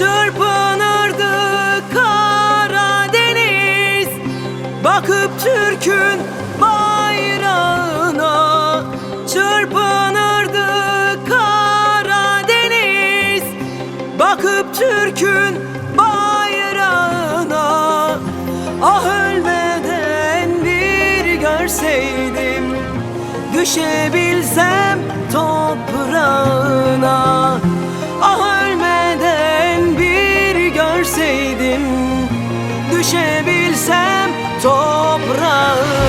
Çırpınırdı Karadeniz Bakıp Türk'ün bayrağına Çırpınırdı Karadeniz Bakıp Türk'ün bayrağına Ah ölmeden bir görseydim. Düşebilsem toprağa versem toprağı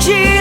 changes.